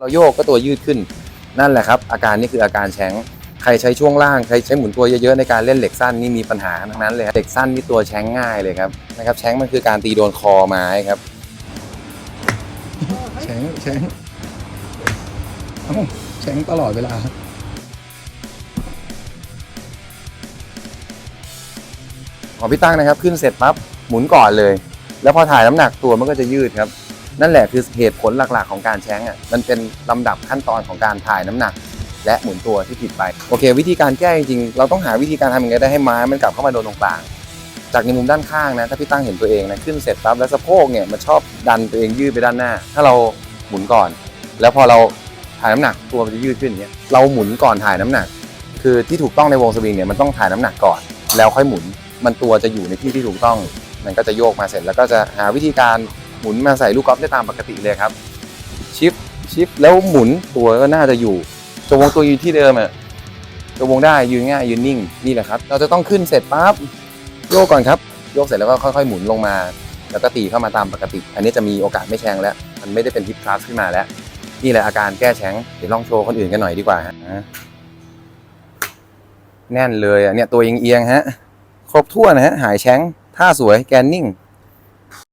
เราโยกก็ตัวยืดขึ้นนั่นแหละครับ อาการนี้คืออาการแช้งใครใช้ช่วงล่างใครใช้หมุนตัวเยอะๆในการเล่นเหล็กสั้นนี่มีปัญหาทั้งนั้นเลยครับเหล็กสั้นนี่ตัวแช้งง่ายเลยครับนะครับแช้งมันคือการตีโดนคอไม้ครับแช้งแช้งเอ้าแช้งตลอดเวลาของพี่ตั้งนะครับ ขึ้นเสร็จปั๊บหมุนก่อนเลย แล้วพอถ่ายน้ำหนักตัวมันก็จะยืดครับ นั่นแหละคือเหตุผลหลักๆของการแช้งอะมันเป็นลำดับขั้นตอนของการถ่ายน้ำหนัก และหมุนตัวที่ผิดไปโอเค วิธีการแก้จริงเราต้องหาวิธีการทำยังไงได้ให้ไม้มันกลับเข้ามาโดนตรงกลาง จากในมุมด้านข้างนะถ้าพี่ตั้งเห็นตัวเองนะขึ้นเสร็จปั๊บแล้วสะโพกเนี่ยมันชอบดันตัวเองยืดไปด้านหน้า ถ้าเราหมุนก่อน แล้วพอเราถ่ายน้ำหนักตัวมันจะยืดขึ้นอย่างเงี้ยเราหมุนก่อนถ่ายน้ำหนัก คือที่ถูกต้องในวงสวิงเนี่ยมันต้องถ่ายน้ำหนักก่อน แล้วค่อยหมุนมันตัวจะอยู่ในที่ที่ถูกต้อง มันก็จะโยกมาเสร็จแล้วก็จะหาวิธีการ หมุนมาใส่ลูกกอล์ฟได้ตามปกติเลยครับ ชิปชิปแล้วหมุนตัวก็น่าจะอยู่ตัววงตัวยืนที่เดิมอะตัววงได้ยืนง่ายยืนนิ่งนี่แหละครับ เราจะต้องขึ้นเสร็จปั๊บโยกก่อนครับโยกเสร็จแล้วก็ค่อยๆหมุนลงมา แล้วก็ตีเข้ามาตามปกติ อันนี้จะมีโอกาสไม่แชงแล้ว มันไม่ได้เป็นทิปคลาสขึ้นมาแล้ว นี่แหละอาการแก้แชงเดี๋ยวลองโชว์คนอื่นกันหน่อยดีกว่าฮะแน่นเลยอะเนี่ยตัวเอียงๆฮะครบถ้วนนะฮะหายแชงท่าสวยแกนนิ่ง